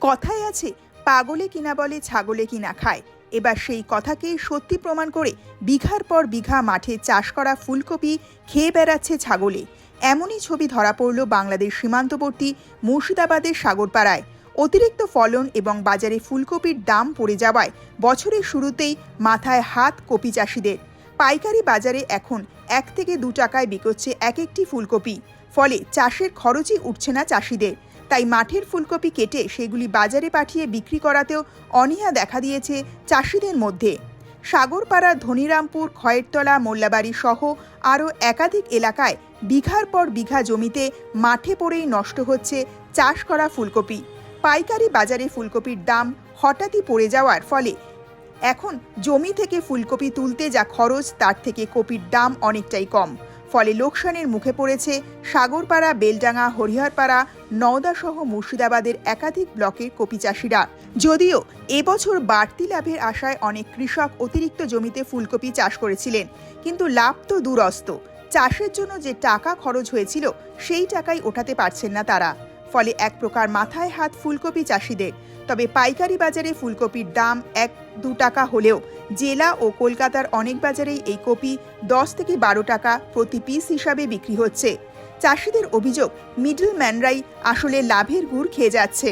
কথায় আছে, পাগলে কিনা বলে, ছাগলে কিনা খায়। এবার সেই কথাকেই সত্যি প্রমাণ করে বিঘার পর বিঘা মাঠে চাষ করা ফুলকপি খেয়ে বেড়াচ্ছে ছাগলে। এমনই ছবি ধরা পড়ল বাংলাদেশ সীমান্তবর্তী মুর্শিদাবাদের সাগরপাড়ায়। অতিরিক্ত ফলন এবং বাজারে ফুলকপির দাম পড়ে যাওয়ায় বছরের শুরুতেই মাথায় হাত কপি চাষিদের। পাইকারি বাজারে এখন এক থেকে দু টাকায় বিকোচ্ছে এক একটি ফুলকপি। ফলে চাষের খরচই উঠছে না চাষিদের। তাই মাঠের ফুলকপি কেটে সেগুলি বাজারে পাঠিয়ে বিক্রি করাতেও অনীহা দেখা দিয়েছে চাষিদের মধ্যে। সাগরপাড়া, ধনিরামপুর, খয়েরতলা, মোল্লাবাড়ি সহ আরও একাধিক এলাকায় বিঘার পর বিঘা জমিতে মাঠে পড়েই নষ্ট হচ্ছে চাষ করা ফুলকপি। পাইকারি বাজারে ফুলকপির দাম হঠাৎই পড়ে যাওয়ার ফলে এখন জমি থেকে ফুলকপি তুলতে যা খরচ, তার থেকে কপির দাম অনেকটাই কম। ফলে লোকসানের মুখে পড়েছে সাগরপাড়া, বেলডাঙ্গা, হরিহরপাড়া নওদা সহ মুর্শিদাবাদের একাধিক ব্লকের কপি চাষিরা। যদিও এবছর বাড়তি লাভের আশায় অনেক কৃষক অতিরিক্ত জমিতে ফুলকপি চাষ করেছিলেন, কিন্তু লাভ তো দূরস্ত। চাষের জন্য যে টাকা খরচ হয়েছিল, সেই টাকাই ওঠাতে পারছেন না তারা। ফলে এক প্রকার মাথায় হাত ফুলকপি চাষিদের। তবে পাইকারি বাজারে ফুলকপির দাম এক দু টাকা হলেও জেলা ও কলকাতার অনেক বাজারেই এই কপি দশ থেকে বারো টাকা প্রতি পিস হিসাবে বিক্রি হচ্ছে। চাষিদের অভিযোগ, মিডল ম্যানরাই আসলে লাভের গুড় খেয়ে যাচ্ছে।